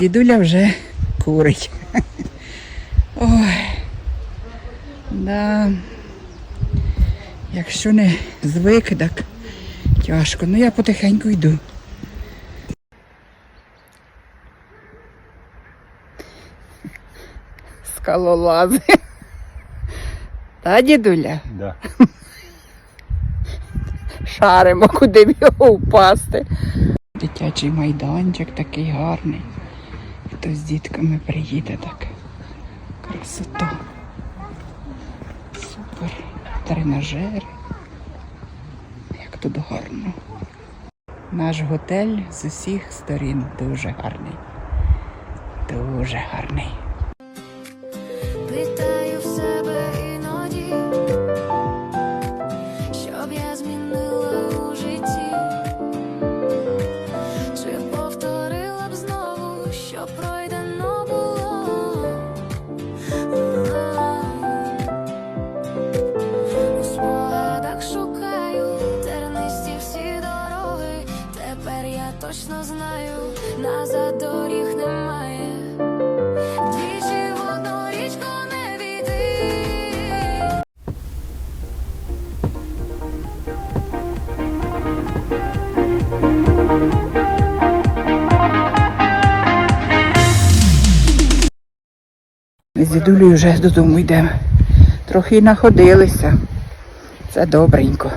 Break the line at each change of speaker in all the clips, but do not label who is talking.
Дідуля вже курить. Ой. Да. Якщо не звик, так тяжко. Ну я потихеньку йду. Скалолази. Та, дідуля?
Да.
Шаримо, куди б його впасти. Дитячий майданчик такий гарний. Хто з дітками приїде, так красота. Супер. Тренажери. Як тут гарно. Наш готель з усіх сторін дуже гарний. Дуже гарний.
Доріг немає. Двічі в річку не війти.
З дідулею вже додому йдемо. Трохи находилися. Це добренько.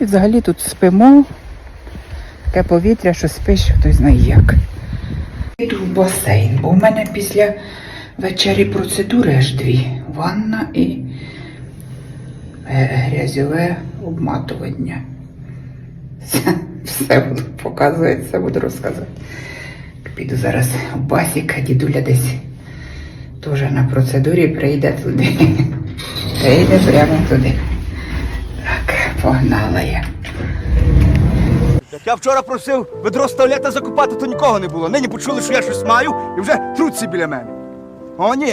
І взагалі тут спимо. Таке повітря, що спиш, хтось знає як. Йду в басейн, бо в мене після вечері процедури аж дві. Ванна і е, грязьове обматування. Все, буду показувати, все буду розказувати. Піду зараз в басік, дідуля десь теж на процедурі прийде туди. Прийде прямо туди. Так, погнала я.
Як я вчора просив ведро з закупати, то нікого не було. Нині почули, що я щось маю і вже труться біля мене. О, ні.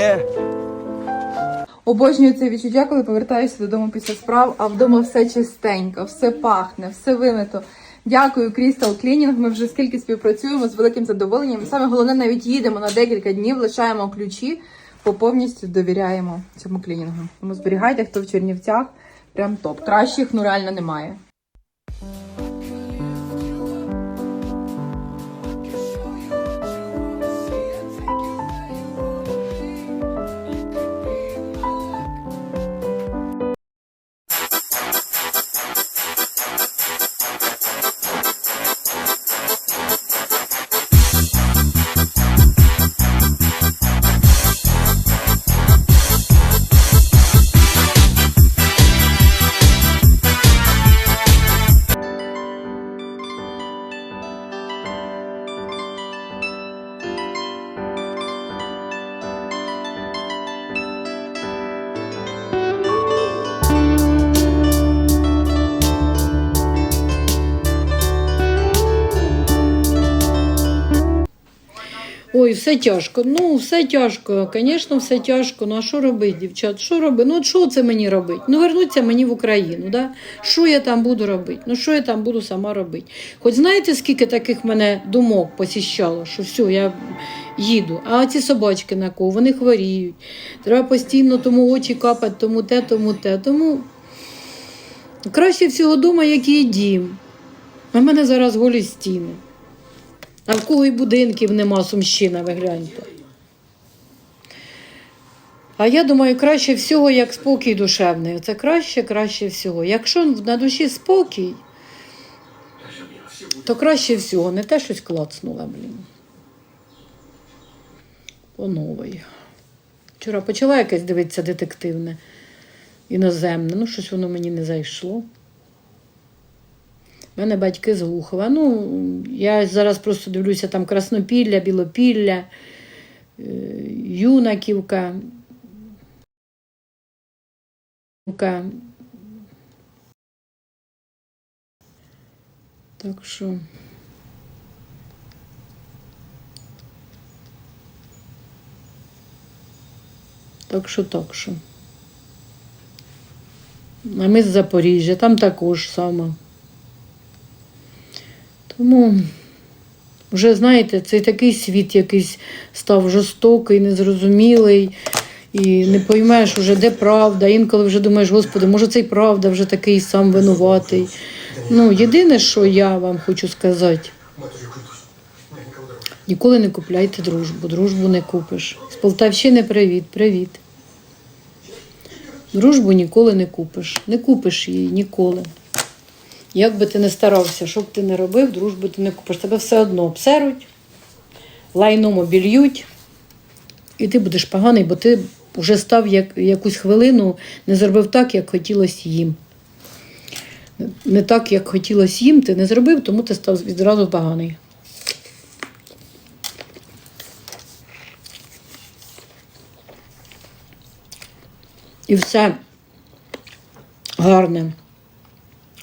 Обожнюю це відчуття, коли повертаюся додому після справ, а вдома все чистенько, все пахне, все вимито. Дякую, Crystal Cleaning. Ми вже скільки співпрацюємо з великим задоволенням. Саме головне, навіть їдемо на декілька днів, лишаємо ключі, бо повністю довіряємо цьому клінінгу. Тому зберігайте, хто в Чернівцях, прям топ. Кращих ну реально немає.
Все тяжко. Ну, все тяжко. Звісно, все тяжко. Ну а що робити, дівчат? Що робити? Ну, що це мені робити? Ну, вернуться мені в Україну. Да? Що я там буду робити? Ну, що я там буду сама робити? Хоч знаєте, скільки таких мене думок посіщало, що все, я їду. А ці собачки на кого? Вони хворіють. Треба постійно тому очі капати, тому те, тому те. Тому краще всього дома, як і дім. А в мене зараз голі стіни. А в кого й будинків нема сумщина, ви гляньте. А я думаю, краще всього, як спокій душевний. Це краще, краще всього. Якщо на душі спокій, то краще всього. Не те щось клацнула, блін. По новій. Вчора почала якесь дивитися детективне, іноземне. Ну, щось воно мені не зайшло. У мене батьки з Глухова. Ну, я зараз просто дивлюся там Краснопілля, Білопілля, е, Юнаківка. Так що. Так що, так що. А ми з Запоріжжя, там також саме. Тому Вже, знаєте, цей такий світ якийсь став жорстокий, незрозумілий. І не поймеш уже, де правда. Інколи вже думаєш, господи, може це й правда вже такий сам винуватий. Ну, єдине, що я вам хочу сказати, ніколи не купляйте дружбу, дружбу не купиш. З Полтавщини привіт, привіт. Дружбу ніколи не купиш. Не купиш її ніколи. Як би ти не старався, що б ти не робив, дружбу ти не купиш. Тебе все одно обсеруть, лайном обільють, і ти будеш поганий, бо ти вже став як, якусь хвилину, не зробив так, як хотілося їм. Не так, як хотілося їм, ти не зробив, тому ти став відразу поганий. І все гарне.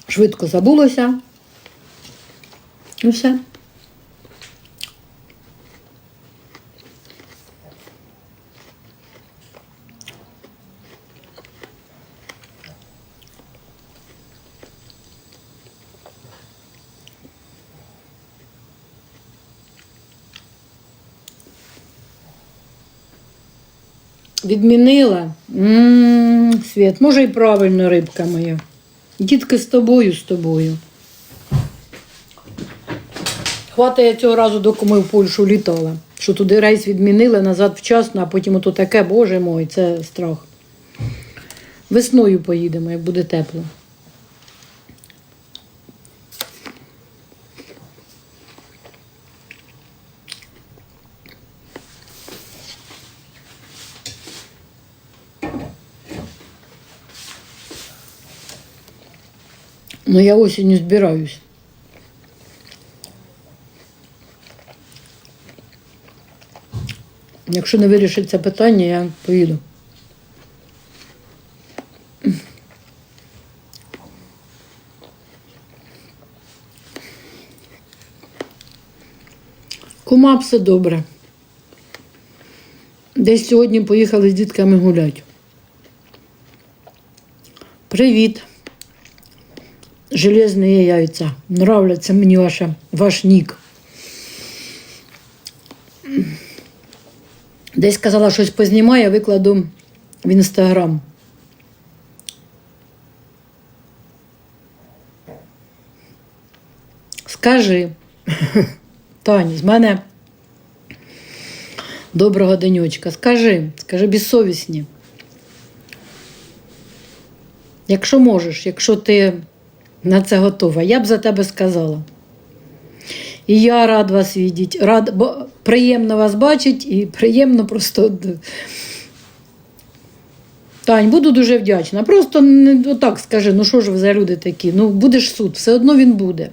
Швидко забулося. І все. Відмінила. М, Світ, може і правильно, рибка моя. Дітки з тобою, з тобою. Хватає я цього разу, доки ми в Польщу літала. Що туди рейс відмінили назад вчасно, а потім ото таке, боже мой, це страх. Весною поїдемо, як буде тепло. Ну, я осінню збираюсь. Якщо не вирішиться питання, я поїду. Кума все добре. Десь сьогодні поїхали з дітками гулять. Привіт. Железные яйця. Нравляться мені ваша, ваш нік. Десь сказала, щось познімаю, викладу в інстаграм. Скажи, Тані, з мене доброго денечка. Скажи, скажи безсовісні. Якщо можеш, якщо ти на це готова, я б за тебе сказала. І я рад вас видіти, рад, бо приємно вас бачити і приємно просто. Тань, буду дуже вдячна. Просто не отак скажи, ну що ж ви за люди такі? Ну, будеш суд, все одно він буде.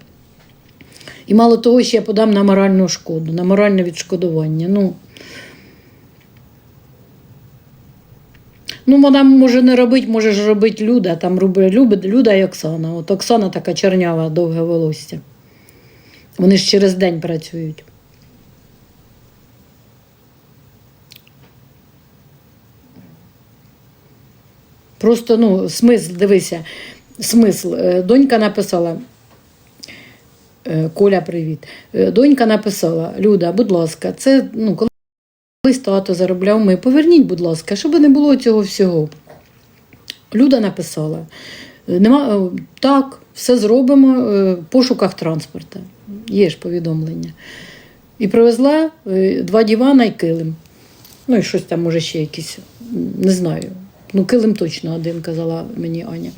І мало того, ще я подам на моральну шкоду, на моральне відшкодування. Ну, Ну, вона може не робити, може ж робити Люда. Там робить Люда, і Оксана. От Оксана така чорнява, довге волосся. Вони ж через день працюють. Просто, ну, смисл, дивися, смисл. Е, Донька написала. е, Коля, привіт. Е, Донька написала: Люда, будь ласка, це ну, коли. Колись тато заробляв ми. Поверніть, будь ласка, щоб не було цього всього. Люда написала: «Е, Нема, е, так, все зробимо е, в пошуках транспорту. Є ж повідомлення. І привезла два дивана і килим. Ну і щось там, може, ще якісь, не знаю. Ну, килим точно один, казала мені Аня.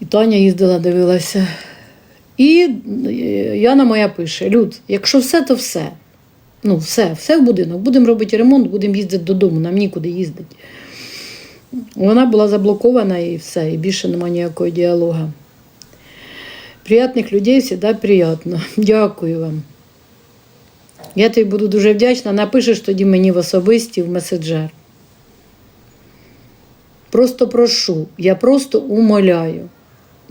І Таня їздила, дивилася. І Яна моя пише: Люд, якщо все, то все. Ну, все, все в будинок. Будемо робити ремонт, будемо їздити додому, нам нікуди їздити. Вона була заблокована і все, і більше немає ніякого діалогу. Приятних людей завжди приємно. Дякую вам. Я тобі буду дуже вдячна. Напишеш тоді мені в особисті в меседжер. Просто прошу, я просто умоляю.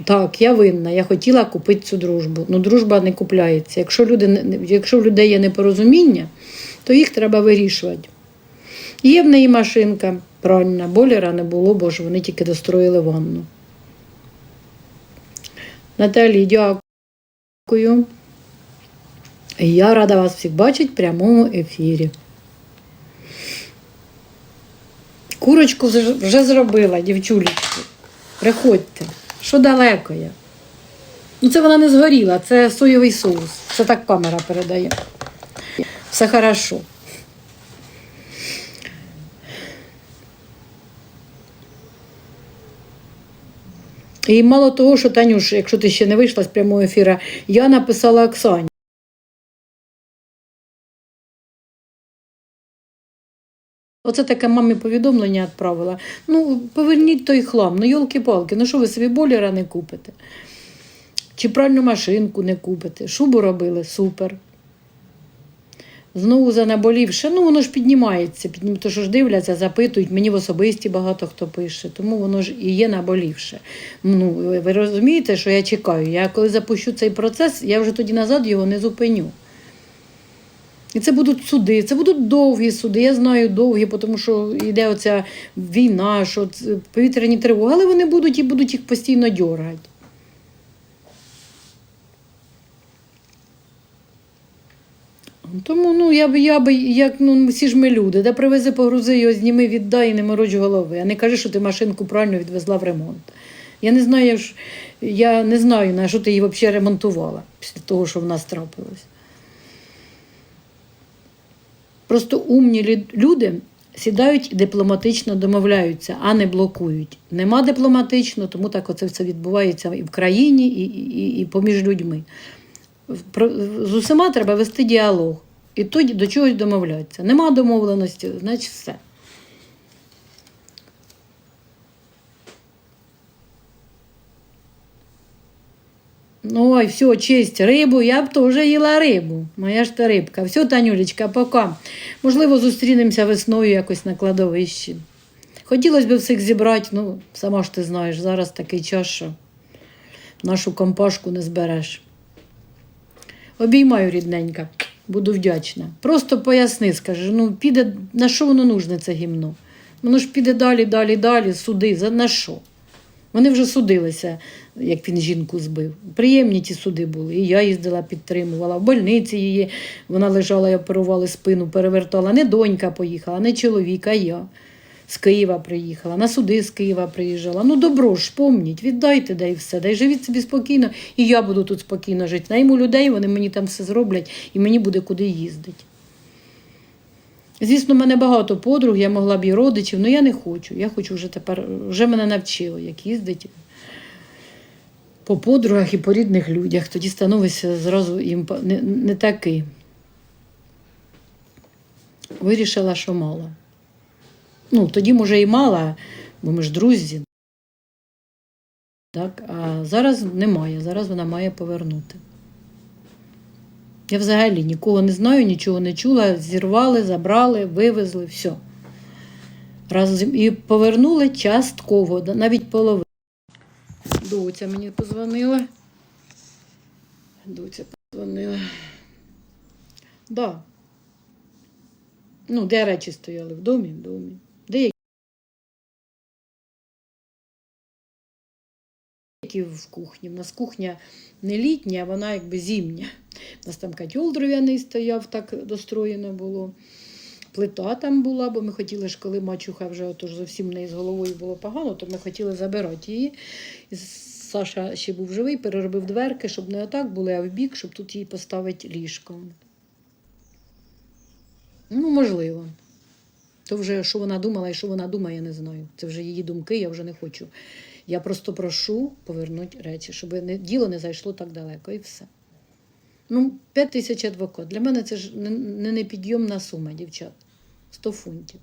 Так, я винна, я хотіла купити цю дружбу. Ну, дружба не купляється. Якщо, люди, якщо в людей є непорозуміння, то їх треба вирішувати. Є в неї машинка пральна, бойлера не було, бо ж вони тільки достроїли ванну. Наталі, дякую. Я рада вас всіх бачити в прямому ефірі. Курочку вже зробила, дівчулечки. Приходьте. Що далеко я? Ну, це вона не згоріла, це соєвий соус. Це так камера передає. Все хорошо. І мало того, що Танюш, якщо ти ще не вийшла з прямого ефіру, я написала Оксані. Оце таке мамі повідомлення відправила. Ну, поверніть той хлам, ну йолки-палки, ну що ви собі боліра не купите? Чи пральну машинку не купите? Шубу робили, супер. Знову за наболівше, ну воно ж піднімається, піднім... то що ж дивляться, запитують, мені в особисті багато хто пише, тому воно ж і є наболівше. Ну, ви розумієте, що я чекаю. Я коли запущу цей процес, я вже тоді назад його не зупиню. І це будуть суди, це будуть довгі суди. Я знаю довгі, тому що йде оця війна, що повітряні тривоги, але вони будуть і будуть їх постійно дьоргати. Тому ну, я б, я б, як ну, всі ж ми люди, де привези, погрузи його, зніми, віддай і не мороч голови. А не кажи, що ти машинку правильно відвезла в ремонт. Я не знаю, я не знаю, на що ти її взагалі ремонтувала після того, що в нас трапилось. Просто умні люди сідають і дипломатично домовляються, а не блокують. Нема дипломатично, тому так оце все відбувається і в країні, і, і, і поміж людьми. З усіма треба вести діалог. І тоді до чогось домовляються. Нема домовленості, значить все. Ой, все, честь, рибу, я б теж їла рибу. Моя ж та рибка. Все, Танюлечка, пока. Можливо, зустрінемося весною якось на кладовищі. Хотілося б всіх зібрати, ну, сама ж ти знаєш, зараз такий час, що нашу компашку не збереш. Обіймаю рідненька, буду вдячна. Просто поясни, скажи, ну піде, на що воно нужне це гімно? Воно ж піде далі, далі, далі, суди. За на що? Вони вже судилися, як він жінку збив. Приємні ті суди були. І я їздила, підтримувала. В больниці її вона лежала і оперували спину, перевертала. Не донька поїхала, не чоловік, а я. З Києва приїхала, на суди з Києва приїжджала. Ну, добро ж, помніть, віддайте, дай все, дай живіть собі спокійно, і я буду тут спокійно жити. Найму людей, вони мені там все зроблять, і мені буде куди їздити. Звісно, в мене багато подруг, я могла б і родичів, але я не хочу. Я хочу вже тепер, вже мене навчили, як їздити по подругах і по рідних людях. Тоді становишся зразу їм не, не такий. Вирішила, що мало. Ну, тоді, може, і мала, бо ми ж друзі. Так? А зараз немає, зараз вона має повернути. Я взагалі нікого не знаю, нічого не чула. Зірвали, забрали, вивезли, все. Разом і повернули частково, навіть половину. Доця мені позвонила. Доця позвонила. Да. Ну, де речі стояли? В домі? В домі. Деякі в кухні. У нас кухня не літня, а вона якби зимня. У нас там котел дров'яний стояв, так достроєно було. Плита там була, бо ми хотіли ж, коли мачуха вже отож зовсім в неї з головою було погано, то ми хотіли забирати її. І Саша ще був живий, переробив дверки, щоб не отак були, а в бік, щоб тут їй поставити ліжко. Ну, можливо. То вже що вона думала і що вона думає, я не знаю. Це вже її думки, я вже не хочу. Я просто прошу повернути речі, щоб не, діло не зайшло так далеко і все. Ну, 5 тисяч адвокат. Для мене це ж не, не непідйомна сума, дівчат. 100 фунтів.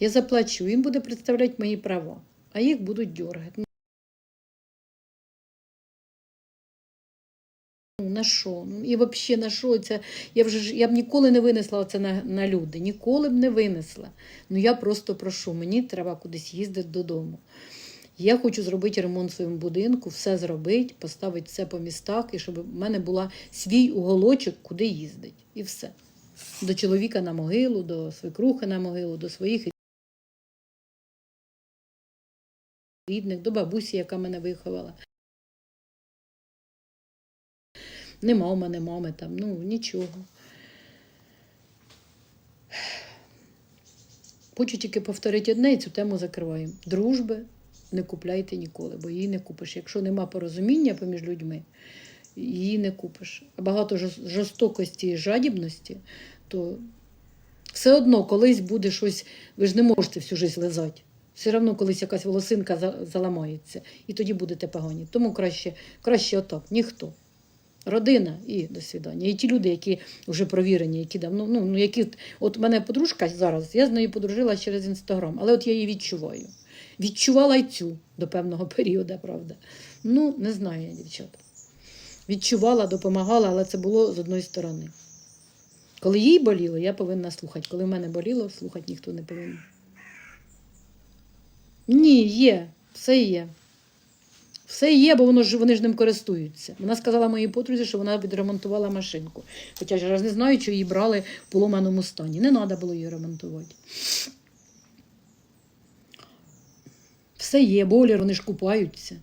Я заплачу, він буде представляти мої права, а їх будуть дергати. Ну, на що? Ну, і взагалі на що це? Я вже ж- я б ніколи не винесла це на, на люди. Ніколи б не винесла. Ну я просто прошу, мені треба кудись їздити додому. Я хочу зробити ремонт в своєму будинку, все зробити, поставити все по містах, і щоб в мене була свій уголочок, куди їздить. І все. До чоловіка на могилу, до свекрухи на могилу, до своїх рідних, до бабусі, яка мене виховала. Нема у мене мами там, ну нічого. Хочу тільки повторити одне і цю тему закриваємо. Дружби не купляйте ніколи, бо її не купиш. Якщо нема порозуміння поміж людьми, її не купиш. А багато жорс- жорстокості і жадібності, то все одно колись буде щось, ви ж не можете всю життя лизати. Все одно колись якась волосинка заламається, і тоді будете погані. Тому краще, краще отак, ніхто. Родина і до свідання. І ті люди, які вже провірені, які давно, ну, ну які от мене подружка зараз, я з нею подружила через інстаграм, але от я її відчуваю. Відчувала й цю до певного періоду, правда. Ну, не знаю я, дівчата. Відчувала, допомагала, але це було з одної сторони. Коли їй боліло, я повинна слухати. Коли в мене боліло, слухати ніхто не повинен. Ні, є, все є. Все є, бо воно ж вони ж ним користуються. Вона сказала моїй подрузі, що вона відремонтувала машинку. Хоча ж ж не знаю, чи її брали в поломаному стані. Не треба було її ремонтувати. Все є, бойлер, вони ж купаються.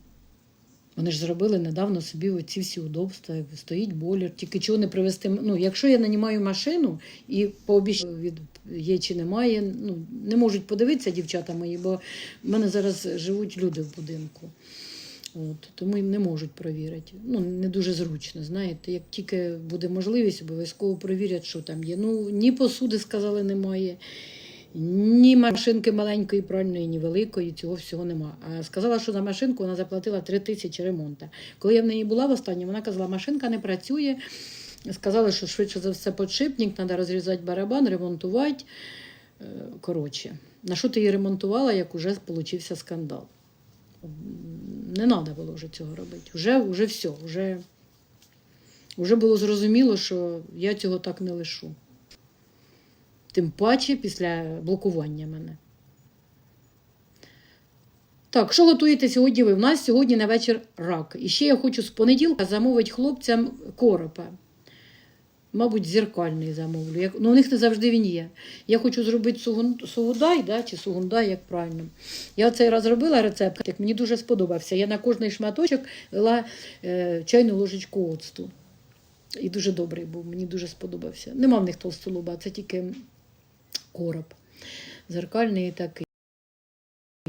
Вони ж зробили недавно собі оці всі удобства, стоїть бойлер. Тільки чого не привезти. Ну, якщо я нанімаю машину і пообіцяю, від є чи немає, ну, не можуть подивитися дівчата мої, бо в мене зараз живуть люди в будинку. От, тому їм не можуть провірити. Ну, не дуже зручно, знаєте. Як тільки буде можливість, обов'язково провірять, що там є. Ну, ні посуди, сказали, немає, ні машинки маленької, пральної, ні великої, цього всього нема. Сказала, що за машинку вона заплатила 3 тисячі ремонту. Коли я в неї була в останній, вона казала, машинка не працює. Сказали, що швидше за все подшипник, треба розрізати барабан, ремонтувати. Е, Коротше, на що ти її ремонтувала, як уже получився скандал? не треба було вже цього робити. Вже, вже все, вже, вже було зрозуміло, що я цього так не лишу. Тим паче після блокування мене. Так, що готуєте сьогодні ви? У нас сьогодні на вечір рак. І ще я хочу з понеділка замовити хлопцям коропа. Мабуть, зеркальний замовлю. Як, ну, у них не завжди він є. Я хочу зробити сугун, сугудай, да, чи сугундай, як правильно. Я цей раз робила рецепт, як мені дуже сподобався. Я на кожний шматочок лила е, чайну ложечку оцту. І дуже добрий був, мені дуже сподобався. Нема в них толстолуба, це тільки короб. Зеркальний такий.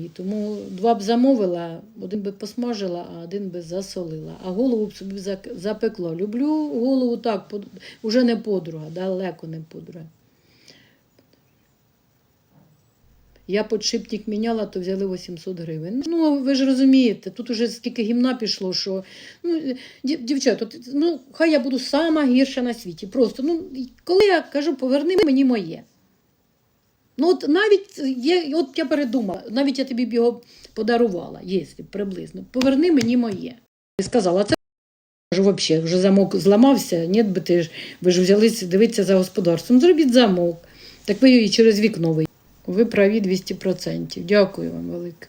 Тому два б замовила, один би посмажила, а один би засолила. А голову б собі запекла. Люблю голову так, уже не подруга, далеко не подруга. Я подшипник міняла, то взяли 800 гривень. Ну, ви ж розумієте, тут уже скільки гімна пішло, що ну, дівчата, ну, хай я буду сама гірша на світі. Просто, ну, коли я кажу, поверни мені моє. Ну, от навіть є, от я передумала, навіть я тобі б його подарувала, якщо приблизно. Поверни мені моє. І сказала, це кажу, взагалі, вже замок зламався, ні, би ти ж, ви ж взялися дивитися за господарством. Зробіть замок. Так ви її через вікно ви. Ви праві 200%. Дякую вам велике.